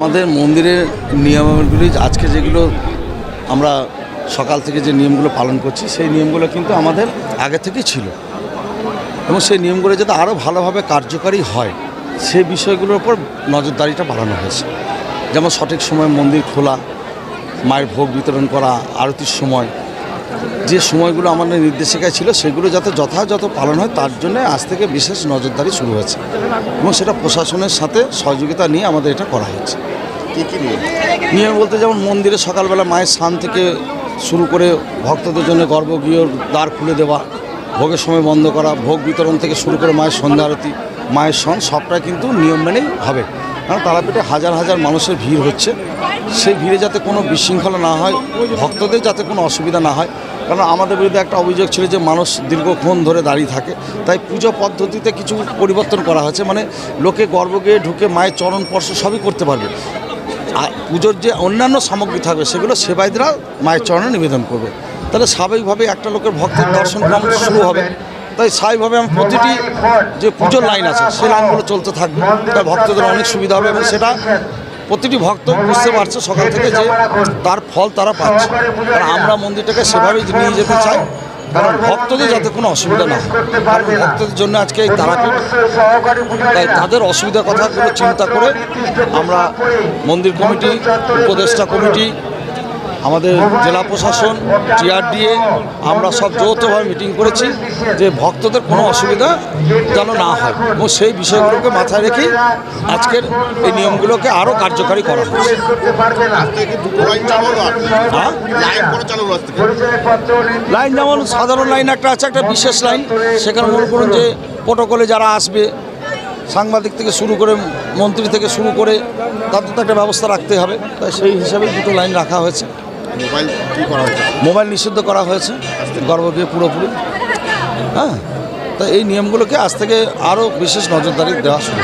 আমাদের মন্দিরের নিয়মগুলি আজকে যেগুলো আমরা সকাল থেকে যে নিয়মগুলো পালন করছি, সেই নিয়মগুলো কিন্তু আমাদের আগে থেকেই ছিল। এবং সেই নিয়মগুলো যাতে আরও ভালোভাবে কার্যকারী হয় সেই বিষয়গুলোর উপর নজরদারিটা বাড়ানো হয়েছে। যেমন সঠিক সময় মন্দির খোলা, মায়ের ভোগ বিতরণ করা, আরতির সময় যে সময়গুলো আমাদের নির্দেশিকায় ছিল সেগুলো যাতে যথাযথ পালন হয় তার জন্য আজ থেকে বিশেষ নজরদারি শুরু হয়েছে। এবং সেটা প্রশাসনের সাথে সহযোগিতা নিয়ে আমাদের এটা করা হয়েছে। কি কি নিয়ম? নিয়ম বলতে যেমন মন্দিরে সকালবেলা মায়ের স্থান থেকে শুরু করে ভক্তদের জন্য গর্ভগৃহ দ্বার খুলে দেওয়া ভোগের সময় বন্ধ করা ভোগ বিতরণ থেকে শুরু করে মায়ের সন্ধ্যা আরতি মায়ের সন সবটাই কিন্তু নিয়ম মেনেই হবে। কারণ তারাপীঠে হাজার হাজার মানুষের ভিড় হচ্ছে। সেই ভিড়ে যাতে কোনো বিশৃঙ্খলা না হয়, ভক্তদের যাতে কোনো অসুবিধা না হয়। কারণ আমাদের বিরুদ্ধে একটা অভিযোগ ছিল যে মানুষ দীর্ঘক্ষণ ধরে দাঁড়িয়ে থাকে। তাই পুজো পদ্ধতিতে কিছু পরিবর্তন করা হয়েছে। মানে লোকে গর্ভগৃহে ঢুকে মায়ের চরণ স্পর্শ সবই করতে পারবে। আর পুজোর যে অন্যান্য সামগ্রী থাকবে, সেগুলো সেবায়তরা মায়ের চরণে নিবেদন করবে। তাহলে স্বাভাবিকভাবে একটা লোকের ভক্তের দর্শন ক্রম শুরু হবে। তাই স্বাভাবিকভাবে আমি প্রতিটি যে পুজোর লাইন আছে, সেই লাইনগুলো চলতে থাকবে। তাই ভক্তদের অনেক সুবিধা হবে এবং সেটা প্রতিটি ভক্ত বুঝতে পারছে সকাল থেকে যে তার ফল তারা পাচ্ছে। আর আমরা মন্দিরটাকে সেভাবেই নিয়ে যেতে চাই। কারণ ভক্তদের যাতে কোনো অসুবিধা না হয়। কারণ ভক্তদের জন্য আজকে এই তারাপীঠ তাই তাদের অসুবিধার কথাগুলো চিন্তা করে আমরা মন্দির কমিটি উপদেষ্টা কমিটি আমাদের জেলা প্রশাসন টিআরডিএ আমরা সব যৌথভাবে মিটিং করেছি যে ভক্তদের কোনো অসুবিধা যেন না হয় এবং সেই বিষয়গুলোকে মাথায় রেখে আজকের এই নিয়মগুলোকে আরও কার্যকারী করা হচ্ছে। হ্যাঁ? লাইন যেমন সাধারণ লাইন একটা আছে একটা বিশেষ লাইন। সেখানে মনে করুন যে প্রোটোকলে যারা আসবে সাংবাদিক থেকে শুরু করে মন্ত্রী থেকে শুরু করে তাদের তো একটা ব্যবস্থা রাখতে হবে। তাই সেই হিসাবে দুটো লাইন রাখা হয়েছে। মোবাইল কি করা হয়েছে? মোবাইল নিষিদ্ধ করা হয়েছে, গর্ভগৃহে পুরোপুরি। হ্যাঁ তো এই নিয়মগুলোকে আজ থেকে আরও বিশেষ নজরদারি দেওয়া শুরু